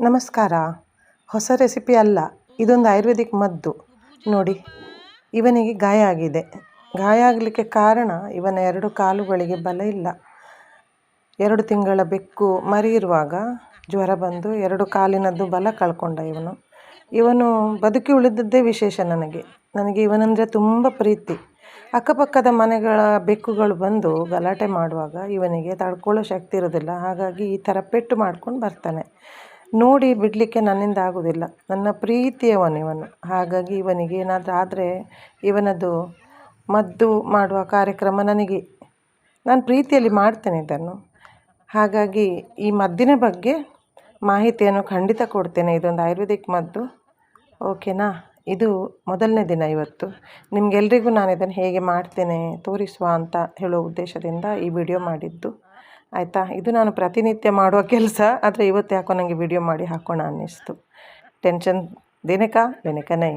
ನಮಸ್ಕಾರ. ಹೊಸ ರೆಸಿಪಿ ಅಲ್ಲ, ಇದೊಂದು ಆಯುರ್ವೇದಿಕ್ ಮದ್ದು. ನೋಡಿ, ಇವನಿಗೆ ಗಾಯ ಆಗಿದೆ. ಗಾಯ ಆಗಲಿಕ್ಕೆ ಕಾರಣ ಇವನ ಎರಡು ಕಾಲುಗಳಿಗೆ ಬಲ ಇಲ್ಲ. ಎರಡು ತಿಂಗಳ ಬೆಕ್ಕು ಮರಿ ಇರುವಾಗ ಜ್ವರ ಬಂದು ಎರಡು ಕಾಲಿನದ್ದು ಬಲ ಕಳ್ಕೊಂಡ ಇವನು. ಇವನು ಬದುಕಿ ಉಳಿದದ್ದೇ ವಿಶೇಷ ನನಗೆ. ನನಗೆ ಇವನಂದರೆ ತುಂಬ ಪ್ರೀತಿ. ಅಕ್ಕಪಕ್ಕದ ಮನೆಗಳ ಬೆಕ್ಕುಗಳು ಬಂದು ಗಲಾಟೆ ಮಾಡುವಾಗ ಇವನಿಗೆ ತಡ್ಕೊಳ್ಳೋ ಶಕ್ತಿ ಇರೋದಿಲ್ಲ. ಹಾಗಾಗಿ ಈ ಥರ ಪೆಟ್ಟು ಮಾಡ್ಕೊಂಡು ಬರ್ತಾನೆ. ನೋಡಿ ಬಿಡಲಿಕ್ಕೆ ನನ್ನಿಂದ ಆಗೋದಿಲ್ಲ. ನನ್ನ ಪ್ರೀತಿಯವನಿವನು ಹಾಗಾಗಿ ಇವನಿಗೆ ಏನಾದರೂ ಆದರೆ ಇವನದು ಮದ್ದು ಮಾಡುವ ಕಾರ್ಯಕ್ರಮ ನನಗೆ. ನಾನು ಪ್ರೀತಿಯಲ್ಲಿ ಮಾಡ್ತೇನೆ ಇದನ್ನು. ಹಾಗಾಗಿ ಈ ಮದ್ದಿನ ಬಗ್ಗೆ ಮಾಹಿತಿಯನ್ನು ಖಂಡಿತ ಕೊಡ್ತೇನೆ. ಇದೊಂದು ಆಯುರ್ವೇದಿಕ್ ಮದ್ದು. ಓಕೆನಾ? ಇದು ಮೊದಲನೇ ದಿನ ಇವತ್ತು. ನಿಮಗೆಲ್ರಿಗೂ ನಾನು ಇದನ್ನು ಹೇಗೆ ಮಾಡ್ತೇನೆ, ತೋರಿಸುವ ಅಂತ ಹೇಳೋ ಉದ್ದೇಶದಿಂದ ಈ ವಿಡಿಯೋ ಮಾಡಿದ್ದು. ಆಯಿತಾ? ಇದು ನಾನು ಪ್ರತಿನಿತ್ಯ ಮಾಡುವ ಕೆಲಸ, ಆದರೆ ಇವತ್ತು ಯಾಕೋ ನನಗೆ ವಿಡಿಯೋ ಮಾಡಿ ಹಾಕೋಣ ಅನ್ನಿಸ್ತು. ಟೆನ್ಷನ್ ದಿನಕ ದಿನಕ ನೈ